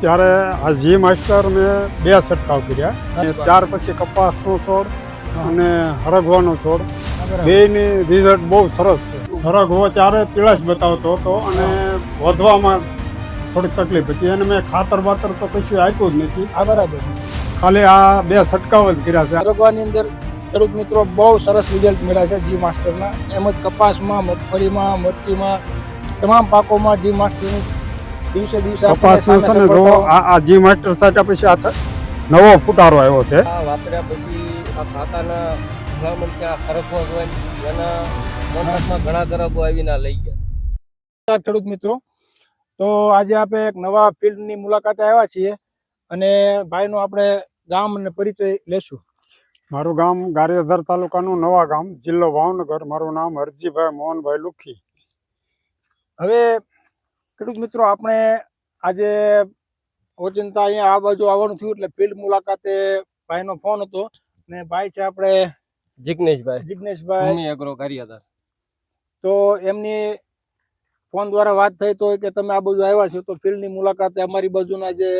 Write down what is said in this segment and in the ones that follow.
ત્યારે આ જી માસ્ટર મેં બે છંટકાવ કર્યા. અને ત્યાર પછી કપાસનો છોડ અને હરગવાનો છોડ. બેની રિઝલ્ટ બહુ સરસ છે. સરગવો ત્યારે પીળાશ બતાવતો હતો અને વધવામાં થોડીક તકલીફ હતી. અને મેં ખાતર બાતર તો કશું આપ્યું જ નથી. આ બરાબર. ખાલી આ બે છંટકાવ જ કર્યા છે. હરગવાની અંદર ખેડૂત મિત્રો બહુ સરસ રિઝલ્ટ મળ્યા છે જી માસ્ટરના. એમ જ કપાસમાં મગફળીમાં મરચીમાં તમામ પાકોમાં જી માસ્ટરની દિવસે દિવસે આપણને છે ને જો આ આ જી માસ્ટર સાટા પછી આ નવો ફુટારો આવ્યો છે. આ વાપર્યા પછી આ ખાતાના ભલામણ કે આ ખરખો હોય એના કોન્ટ્રાક્ટમાં ઘણા ગ્રાહકો આવીને લઈ ગયા. ખેડૂત મિત્રો. તો આજે આપણે એક નવા ફિલ્ડની મુલાકાતે આવ્યા છીએ અને ભાઈનો આપણે ગામ અને પરિચય લેશું. મારું ગામ ગારિયાધર તાલુકાનું નવા ગામ જિલ્લો ભાવનગર. મારું નામ હરજીભાઈ મોહનભાઈ લુખી. હવે ખેડૂત મિત્રો આપણે આજે ઓચિંતા અહીંયા આ બાજુ આવવાનું થયું એટલે ફિલ્ડ મુલાકાતે ભાઈનો ફોન હતો ને ભાઈ છે આપણે જિગ્નેશભાઈ. જિગ્નેશભાઈ. એગ્રો એગ્રો હતા. તો એમની ફોન દ્વારા વાત થઈ તો કે તમે આ બાજુ આવ્યા છો તો ફિલ્ડની મુલાકાતે અમારી બાજુના જે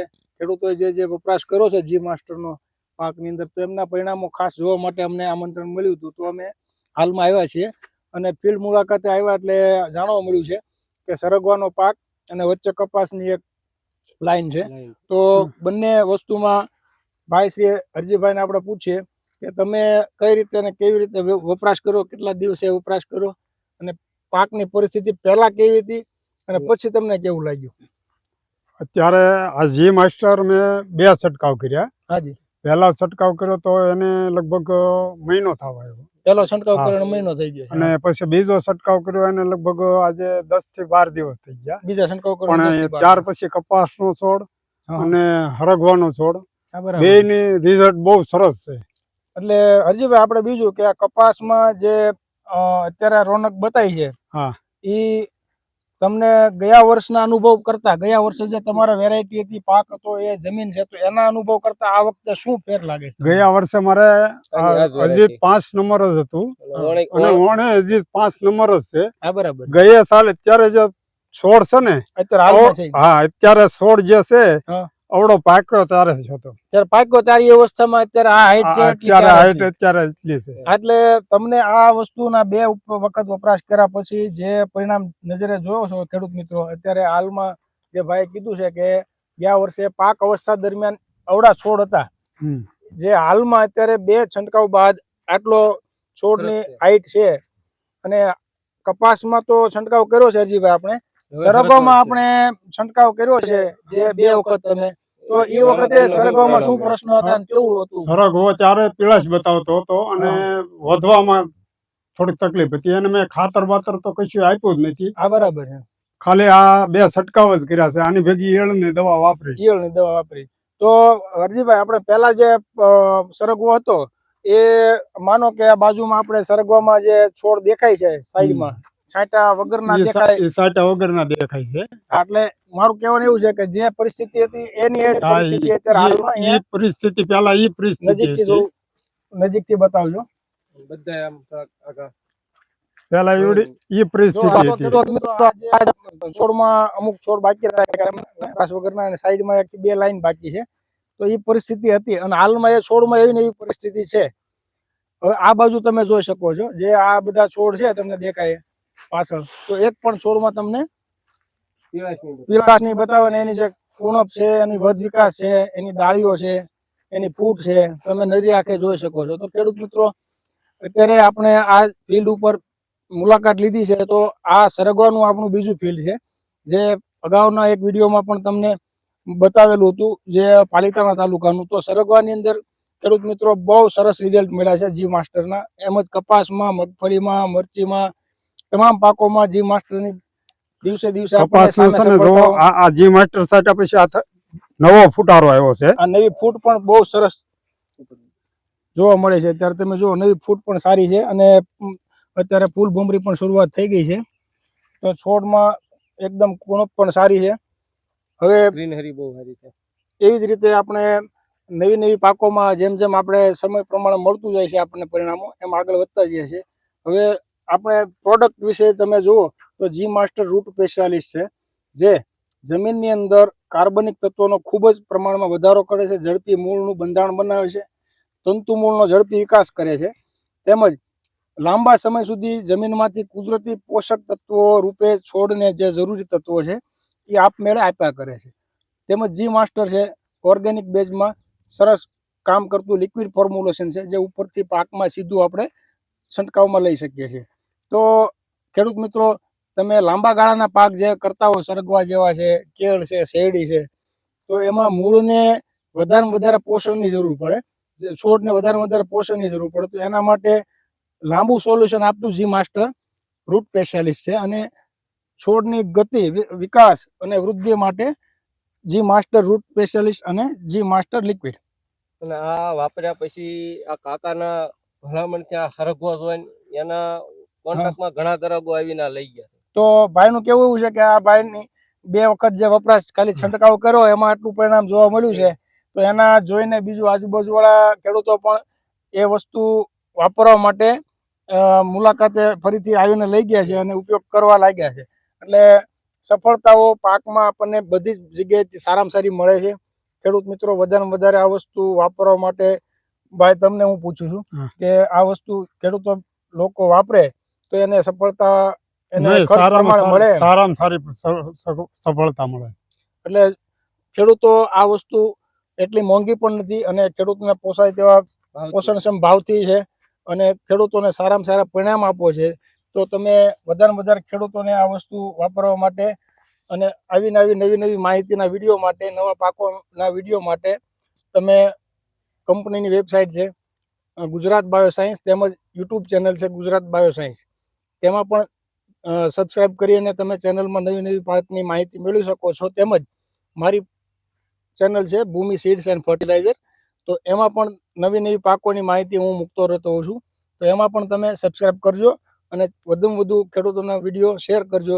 ખેડૂતોએ જે જે વપરાશ કર્યો છે જી માસ્ટરનો પાકની અંદર તો એમના પરિણામો ખાસ જોવા માટે અમને આમંત્રણ મળ્યું હતું. તો અમે હાલમાં આવ્યા છીએ અને ફિલ્ડ મુલાકાતે આવ્યા એટલે જાણવા મળ્યું છે કે સરગવાનો પાક અને વચ્ચે કપાસની એક લાઈન છે. તો બંને વસ્તુમાં ભાઈ શ્રી હરજીભાઈને આપણે પૂછીએ કે તમે કઈ રીતે અને કેવી રીતે વપરાશ કરો કેટલા દિવસે વપરાશ કરો અને પાકની પરિસ્થિતિ પહેલા કેવી હતી અને પછી તમને કેવું લાગ્યું? અત્યારે આ જી માસ્ટર મેં બે છંટકાવ કર્યા. હાજી. પહેલા છંટકાવ કર્યો તો એને લગભગ મહિનો થવા આવ્યો. પેલો છંટકાવ હા. કર્યો મહિનો થઈ ગયો અને પછી બીજો છંટકાવ કર્યો એને લગભગ આજે દસથી બાર દિવસ થઈ ગયા બીજા છંટકાવ કર્યો. ત્યાર પછી કપાસનો છોડ હા. અને હરગવાનો છોડ બે ની રિઝલ્ટ બહુ સરસ છે એટલે હરજીભાઈ આપણે બીજું કે આ કપાસમાં જે અત્યારે રોનક બતાવી છે હા. ઈ તમને ગયા વર્ષના અનુભવ કરતા ગયા વર્ષે જે તમારા વેરાયટી હતી પાક હતો એ જમીન છે તો એના અનુભવ કરતા આ વખતે શું ફેર લાગે છે? ગયા વર્ષે મારે. હજી પાંચ નંબર જ હતું. અને ઓણે હજી પાંચ નંબર જ છે. હા બરાબર. ગયા સાલ અત્યારે જે છોડ છે ને અત્યારે હા અત્યારે છોડ જે છે હા. અવડો પાક્યો ત્યારે જ હતો. ત્યારે પાક્યો ત્યારે એ અવસ્થામાં અત્યારે આ હાઈટ છે અત્યારે હાઈટ અત્યારે એટલી છે. એટલે તમને આ વસ્તુના બે વખત વપરાશ કર્યા પછી જે પરિણામ નજરે જોયો છો ખેડૂત મિત્રો અત્યારે હાલમાં જે ભાઈ કીધું છે કે ગયા વર્ષે પાક અવસ્થા દરમિયાન અવડા છોડ હતા. જે હાલમાં અત્યારે બે છંટકાવ બાદ આટલો છોડની. હાઈટ છે. અને કપાસમાં તો છંટકાવ કર્યો છે હરજીભાઈ આપણે. સરગવામાં આપણે છંટકાવ કર્યો છે જે બે વખત તમે તો એ વખતે સરગવામાં શું પ્રશ્ન હતા અને કેવું હતું? સરગવો ત્યારે પીળાશ બતાવતો હતો અને વધવામાં થોડીક તકલીફ હતી. અને મેં ખાતર બાતર તો કશું આપ્યું જ નથી. આ બરાબર છે. ખાલી આ બે છટકાવ જ કર્યા છે. આની ભેગી ઈયળની દવા વાપરી. ઈયળની દવા વાપરી. તો હરજીભાઈ આપણે પહેલા જે સરગવો હતો એ માનો કે આ બાજુમાં આપણે સરગવામાં જે છોડ દેખાય છે સાઈડમાં છાંટા વગરના દેખાય. છાંટા વગરના દેખાય છે. એટલે મારું કહેવાનું એવું છે કે જે પરિસ્થિતિ હતી એની એ પરિસ્થિતિ અત્યારે હાલમાં ઈ પરિસ્થિતિ પહેલા એ પરિસ્થિતિ નજીકથી. થોડું નજીકથી બતાવજો. બધા આમ પેલા એવડી એ પરિસ્થિતિ હતી. છોડમાં અમુક છોડ બાકી વગર વગરના અને સાઈડમાં એક બે લાઈન બાકી છે. તો એ પરિસ્થિતિ હતી અને હાલમાં એ છોડમાં એવી ને એવી પરિસ્થિતિ છે. હવે આ બાજુ તમે જોઈ શકો છો જે આ બધા છોડ છે તમને દેખાય પાછળ. તો એક પણ છોડમાં તમને પીળાશની પીળાશ નહીં બતાવે ને એની જે કુણપ છે એની વધ વિકાસ છે એની ડાળીઓ છે એની ફૂટ છે તમે નરી આંખે જોઈ શકો છો. તો ખેડૂત મિત્રો અત્યારે આપણે આ ફિલ્ડ ઉપર મુલાકાત લીધી છે તો આ સરગવાનું આપણું બીજું ફિલ્ડ છે જે અગાઉના એક વિડીયોમાં પણ તમને બતાવેલું હતું જે પાલિતાણા તાલુકાનું. તો સરગવાની અંદર ખેડૂત મિત્રો બહુ સરસ રિઝલ્ટ મળ્યા છે જી માસ્ટરના એમ જ કપાસમાં મગફળીમાં મરચીમાં તમામ પાકોમાં જી માસ્ટરની દિવસે દિવસે આ આ જી માસ્ટર સાટા પછી આ નવો ફૂટારો આવ્યો છે. આ નવી ફૂટ પણ બહુ સરસ જોવા મળે છે. અત્યારે તમે જુઓ નવી ફૂટ પણ સારી છે અને અત્યારે ફૂલ ભમરી પણ શરૂઆત થઈ ગઈ છે. તો છોડમાં એકદમ કુણપ પણ સારી છે. હવે ગ્રીનહરી બહુ સારી છે. એવી જ રીતે આપણે નવી નવી પાકોમાં જેમ જેમ આપણે સમય પ્રમાણે મળતું જાય છે આપણને પરિણામો એમ આગળ વધતા જઈએ છીએ. હવે આપણે પ્રોડક્ટ વિશે તમે જુઓ તો જી માસ્ટર રૂટ સ્પેશિયાલિસ્ટ છે, જે જમીનની અંદર કાર્બનિક તત્વોનો ખૂબ જ પ્રમાણમાં વધારો કરે છે, ઝડપી મૂળનું બંધારણ બનાવે છે, તંતુ મૂળનો ઝડપી વિકાસ કરે છે. તેમજ લાંબા સમય સુધી જમીનમાંથી કુદરતી પોષક તત્વો રૂપે છોડને જે જરૂરી તત્વો છે, એ આપમેળે આપ્યા કરે છે. તેમજ જી માસ્ટર છે ઓર્ગેનિક બેઝમાં સરસ કામ કરતું લિક્વિડ ફોર્મ્યુલેશન છે, જે ઉપરથી પાકમાં સીધું આપણે છંટકાવમાં લઈ શકીએ છીએ. તો ખેડૂત મિત્રો, તમે લાંબા ગાળાના પાક જે કરતા હો, સરગવા જેવા છે, કેળ છે, શેરડી છે, તો એમાં મૂળને વધારે વધારે પોષણની જરૂર પડે. છોડને વધારે વધારે પોષણની જરૂર પડે. તો એના માટે લાંબુ સોલ્યુશન આપતું જી માસ્ટર, રૂટ સ્પેશિયાલિસ્ટ છે. અને છોડની ગતિ વિકાસ અને વૃદ્ધિ માટે જી માસ્ટર, રૂટ સ્પેશિયાલિસ્ટ અને જી માસ્ટર લિક્વિડ. અને આ વાપર્યા પછી આ કાકાના ભલામણ ત્યાં હરગવા હોય એના કોન્ટ્રાક્ટમાં ઘણા ગ્રાહકો આવીને લઈ ગયા તો ભાઈનું કેવું એવું છે કે આ ભાઈની બે વખત જે વપરાશ ખાલી છંટકાવ કર્યો એમાં આટલું પરિણામ જોવા મળ્યું છે તો એના જોઈને બીજું આજુબાજુ વાળા ખેડૂતો પણ એ વસ્તુ વાપરવા માટે મુલાકાતે ફરીથી આવીને લઈ ગયા છે અને ઉપયોગ કરવા લાગ્યા છે. એટલે સફળતાઓ પાકમાં આપણને બધી જ જગ્યાએથી સારામાં સારી મળે છે. ખેડૂત મિત્રો વધારે વધારે આ વસ્તુ વાપરવા માટે ભાઈ તમને હું પૂછું છું કે આ વસ્તુ ખેડૂતો લોકો વાપરે તો એને સફળતા એને મળે. સારામાં સારી સફળતા મળે. એટલે ખેડૂતો આ વસ્તુ એટલી મોંઘી પણ નથી અને ખેડૂતને પોસાય તેવા. પોષણક્ષમ ભાવથી છે અને ખેડૂતોને સારામાં સારા પરિણામ આપો છે. તો તમે વધારે વધારે ખેડૂતોને આ વસ્તુ વાપરવા માટે અને આવીને આવી નવી નવી માહિતીના વીડિયો માટે નવા પાકોના વીડિયો માટે તમે કંપનીની વેબસાઇટ છે ગુજરાત બાયો સાયન્સ તેમજ યુટ્યુબ ચેનલ છે ગુજરાત બાયો સાયન્સ તેમાં પણ સબસ્ક્રાઇબ કરી અને તમે ચેનલમાં નવી નવી પાકની માહિતી મેળવી શકો છો. તેમજ મારી ચેનલ છે ભૂમિ સીડ્સ એન્ડ ફર્ટિલાઇઝર તો એમાં પણ નવી નવી પાકોની માહિતી હું મૂકતો રહેતો હોઉં છું. તો એમાં પણ તમે સબસ્ક્રાઇબ કરજો અને વધુમાં વધુ ખેડૂતોના વીડિયો શેર કરજો.